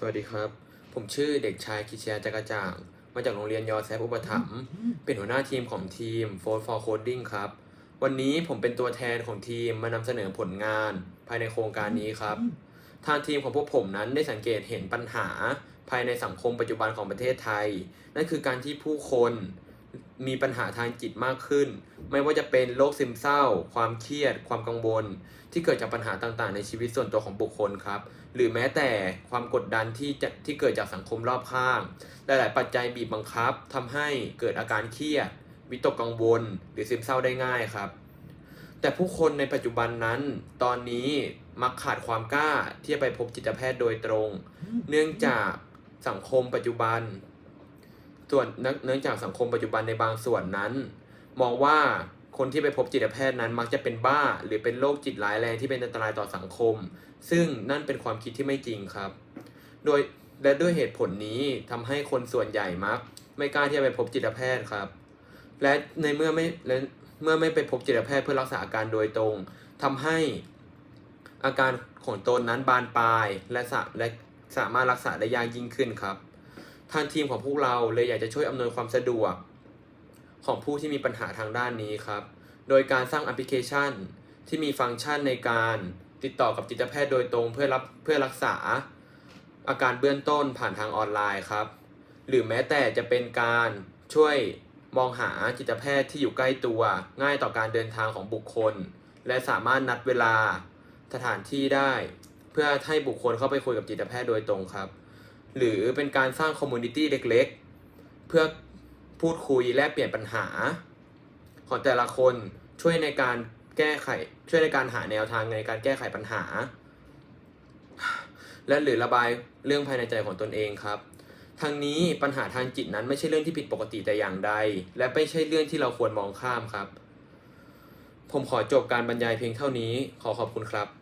สวัสดีครับ ผมชื่อเด็กชายกิเชียจักรจ่าง มาจากโรงเรียนยอแซฟอุปถัมภ์เป็นหัวหน้าทีมของทีม f o r for Coding ครับ วันนี้ผมเป็นตัวแทนของทีมมานำเสนอผลงานภายในโครงการนี้ครับ ทางทีมของพวกผมนั้นได้สังเกตเห็นปัญหาภายในสังคมปัจจุบันของประเทศไทย นั่นคือการที่ผู้คน มีปัญหาทางจิตมากขึ้น ไม่ว่าจะเป็นโรคซึมเศร้า ความเครียด ความกังวล ที่เกิดจากปัญหาต่างๆ ในชีวิตส่วนตัวของบุคคลครับ หรือแม้แต่ความกดดันที่จะที่เกิดจากสังคมรอบข้าง หลายๆ ปัจจัยบีบบังคับทำให้เกิดอาการเครียด วิตกกังวล หรือซึมเศร้าได้ง่ายครับ แต่ผู้คนในปัจจุบันนั้น ตอนนี้มักขาดความกล้าที่จะไปพบจิตแพทย์โดยตรง เนื่องจากสังคมปัจจุบัน ส่วนเนื่องจากสังคมปัจจุบันในบางส่วนนั้น มองว่าคนที่ไปพบจิตแพทย์นั้นมักจะเป็นบ้า หรือเป็นโรคจิตร้ายแรงที่เป็นอันตรายต่อสังคม ซึ่งนั่นเป็นความคิดที่ไม่จริงครับ โดยและด้วยเหตุผลนี้ทำให้คนส่วนใหญ่มัก ไม่กล้าที่จะไปพบจิตแพทย์ครับ และในเมื่อไม่และเมื่อไม่ไปพบจิตแพทย์เพื่อรักษาอาการโดยตรงทำให้อาการของตนนั้นบานปลายและสะและสามารถรักษาได้ยากยิ่งขึ้นครับ ทางทีมของพวกเราเลยอยากจะช่วยอำนวยความสะดวก ของผู้ที่มีปัญหาทางด้านนี้ครับ โดยการสร้างแอปพลิเคชัน ที่มีฟังก์ชันในการติดต่อกับจิตแพทย์โดยตรงเพื่อรับเพื่อรักษา อาการเบื้องต้นผ่านทางออนไลน์ครับ หรือแม้แต่จะเป็นการช่วยมองหาจิตแพทย์ที่อยู่ใกล้ตัว ง่ายต่อการเดินทางของบุคคล และสามารถนัดเวลาสถานที่ได้ เพื่อให้บุคคลเข้าไปคุยกับจิตแพทย์โดยตรงครับ หรือเป็นการสร้างคอมมูนิตี้เล็กๆ เพื่อพูดคุยแลกเปลี่ยนปัญหา ของแต่ละคนช่วยในการแก้ไขช่วยในการหาแนวทางในการแก้ไขปัญหา และหรือระบายเรื่องภายในใจของตนเองครับทางนี้ปัญหาทางจิตนั้นไม่ใช่เรื่องที่ผิดปกติแต่อย่างใด และไม่ใช่เรื่องที่เราควรมองข้ามครับ ผมขอจบการบรรยายเพียงเท่านี้ขอขอบคุณครับ